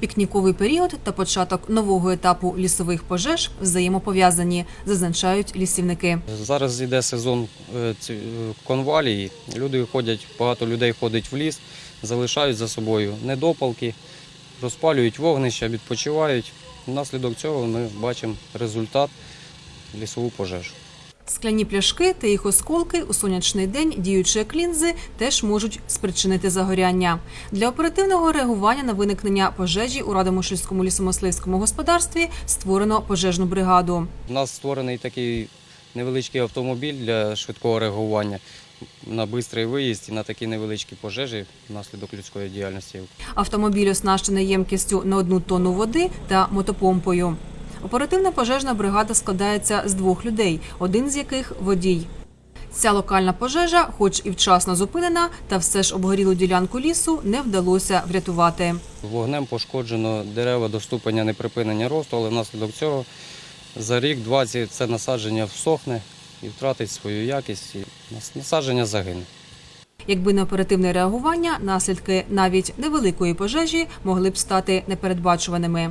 Пікніковий період та початок нового етапу лісових пожеж взаємопов'язані, зазначають лісівники. Зараз йде сезон е, е, конвалії. Люди ходять, багато людей ходить в ліс, залишають за собою недопалки, розпалюють вогнища, відпочивають. Внаслідок цього ми бачимо результат лісову пожежу. Скляні пляшки та їх осколки у сонячний день, діючи як лінзи, теж можуть спричинити загоряння. Для оперативного реагування на виникнення пожежі у Радомишльському лісомисливському господарстві створено пожежну бригаду. У нас створений такий невеличкий автомобіль для швидкого реагування на швидкий виїзд і на такі невеличкі пожежі внаслідок людської діяльності. Автомобіль оснащений ємкістю на одну тонну води та мотопомпою. Оперативна пожежна бригада складається з двох людей, один з яких водій. Ця локальна пожежа, хоч і вчасно зупинена, та все ж обгорілу ділянку лісу не вдалося врятувати. Вогнем пошкоджено дерева до ступеня неприпинення росту, але внаслідок цього за рік-два ці- це насадження всохне і втратить свою якість, і насадження загине. Якби не оперативне реагування, наслідки навіть невеликої пожежі могли б стати непередбачуваними.